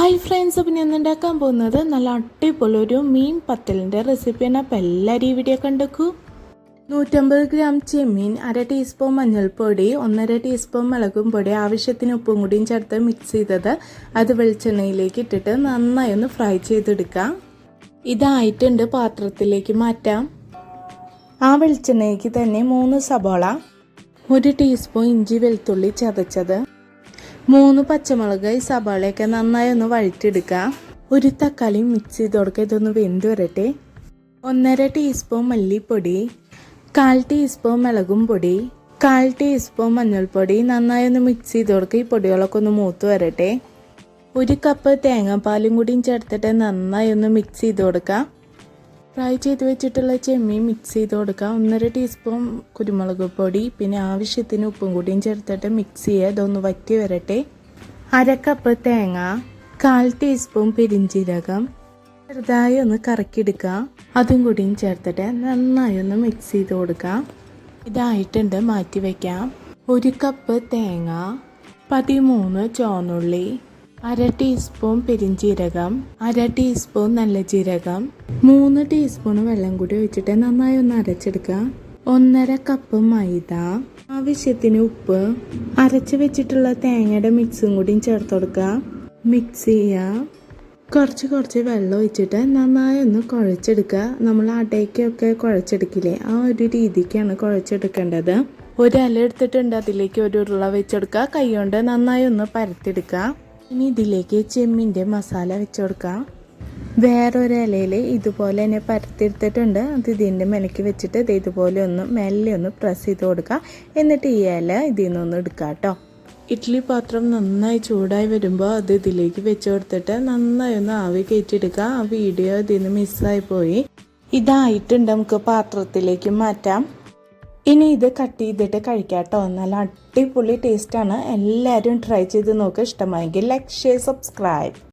Hi friends അപ്പം ഞാൻ ഉണ്ടാക്കാൻ പോകുന്നത്? നല്ല അടിപൊളി ഒരു മീൻ പത്തലിന്റെ റെസിപ്പിയാണ് അപ്പം എല്ലാവരും ഈ വീഡിയോ കണ്ടേക്കൂ. നൂറ്റമ്പത് ഗ്രാം ചെമ്മീൻ അര ടീസ്പൂൺ മഞ്ഞൾപ്പൊടി ഒന്നര ടീസ്പൂൺ മുളകും പൊടി ആവശ്യത്തിന് ഉപ്പും കൂടിയും ചേർത്ത് മിക്സ് ചെയ്തത് അത് വെളിച്ചെണ്ണയിലേക്ക് ഇട്ടിട്ട് നന്നായി ഒന്ന് ഫ്രൈ ചെയ്തെടുക്കാം. ഇതായിട്ടുണ്ട് പാത്രത്തിലേക്ക് മാറ്റാം. ആ വെളിച്ചെണ്ണയ്ക്ക് തന്നെ മൂന്ന് സബോള ഒരു ടീസ്പൂൺ ഇഞ്ചി വെളുത്തുള്ളി ചതച്ചത്. മൂന്ന് പച്ചമുളക് സവാളയൊക്കെ നന്നായി ഒന്ന് വഴറ്റിയെടുക്കുക ഒരു തക്കാളി മിക്സ് ചെയ്ത് കൊടുക്കുക ഇതൊന്ന് വെന്ത് വരട്ടെ. ഒന്നര ടീസ്പൂൺ മല്ലിപ്പൊടി കാൽ ടീസ്പൂൺ മുളകും പൊടി കാൽ ടീസ്പൂൺ മഞ്ഞൾപ്പൊടി നന്നായി ഒന്ന് മിക്സ് ചെയ്ത് കൊടുക്കുക ഈ പൊടികളൊക്കെ ഒന്ന് മൂത്ത് വരട്ടെ. ഒരു കപ്പ് തേങ്ങാപ്പാലും കൂടിയും ചേർത്തിട്ട് നന്നായി ഒന്ന് മിക്സ് ചെയ്ത് കൊടുക്കുക ഫ്രൈ ചെയ്ത് വെച്ചിട്ടുള്ള ചെമ്മീൻ മിക്സ് ചെയ്ത് കൊടുക്കുക ഒന്നര ടീസ്പൂൺ കുരുമുളക് പൊടി പിന്നെ ആവശ്യത്തിന് ഉപ്പും കൂടിയും ചേർത്തിട്ട് മിക്സ് ചെയ്യുക. ഇതൊന്ന് വറ്റി വരട്ടെ. അര കപ്പ് തേങ്ങ കാൽ ടീസ്പൂൺ പെരിഞ്ചീരകം ചെറുതായി ഒന്ന് കറക്കിയെടുക്കുക. അതും കൂടിയും ചേർത്തിട്ട് നന്നായി ഒന്ന് മിക്സ് ചെയ്ത് കൊടുക്കുക. ഇതായിട്ടുണ്ട് മാറ്റി വയ്ക്കാം ഒരു കപ്പ് തേങ്ങ പതിമൂന്ന് ചോന്നുള്ളി അര ടീസ്പൂൺ പെരിഞ്ചീരകം അര ടീസ്പൂൺ നല്ല ജീരകം മൂന്ന് ടീസ്പൂൺ വെള്ളം കൂടി ഒഴിച്ചിട്ട് നന്നായി ഒന്ന് അരച്ചെടുക്കുക. ഒന്നര കപ്പ് മൈദ ആവശ്യത്തിന് ഉപ്പ് അരച്ച് വെച്ചിട്ടുള്ള തേങ്ങയുടെ മിക്സും കൂടി ചേർത്ത് കൊടുക്കുക. മിക്സ് ചെയ്യുക. കുറച്ച് കുറച്ച് വെള്ളം ഒഴിച്ചിട്ട് നന്നായി ഒന്ന് കുഴച്ചെടുക്കുക. നമ്മൾ അടയ്ക്കൊക്കെ കുഴച്ചെടുക്കില്ലേ ആ ഒരു രീതിക്കാണ് കുഴച്ചെടുക്കേണ്ടത്. ഒരു എടുത്തിട്ടുണ്ട് അതിലേക്ക് ഒരു ഉരുള വെച്ചെടുക്കുക. കൈ കൊണ്ട് നന്നായി ഒന്ന് പരത്തിയെടുക്കുക. ഇനി ഇതിലേക്ക് ചെമ്മിന്റെ മസാല വെച്ച് കൊടുക്കാം. വേറൊരു ഇലയിൽ ഇതുപോലെ തന്നെ പരത്തിയെടുത്തിട്ടുണ്ട്. അത് ഇതിന്റെ മെലക്ക് വെച്ചിട്ട് ഇത് ഇതുപോലെ ഒന്ന് മെല്ലെ ഒന്ന് പ്രസ് ചെയ്ത് കൊടുക്കുക. എന്നിട്ട് ഈ ഇല ഇതിൽ നിന്നൊന്ന് എടുക്കുക കേട്ടോ. ഇഡ്ഡലി പാത്രം നന്നായി ചൂടായി വരുമ്പോൾ അത് ഇതിലേക്ക് വെച്ച് കൊടുത്തിട്ട് നന്നായി ഒന്ന് ആവി കയറ്റിയെടുക്കുക. ആ വീഡിയോ ഇതിൽ നിന്ന് മിസ്സായി പോയി. ഇതായിട്ടുണ്ട്. നമുക്ക് പാത്രത്തിലേക്ക് മാറ്റാം. ഇനി ഇത് കട്ട് ചെയ്തിട്ട് കഴിക്കാം കേട്ടോ നല്ല അടിപൊളി ടേസ്റ്റാണ് എല്ലാവരും ട്രൈ ചെയ്ത് നോക്കുക ഇഷ്ടമായെങ്കിൽ ലൈക്ക് ഷെയർ സബ്സ്ക്രൈബ്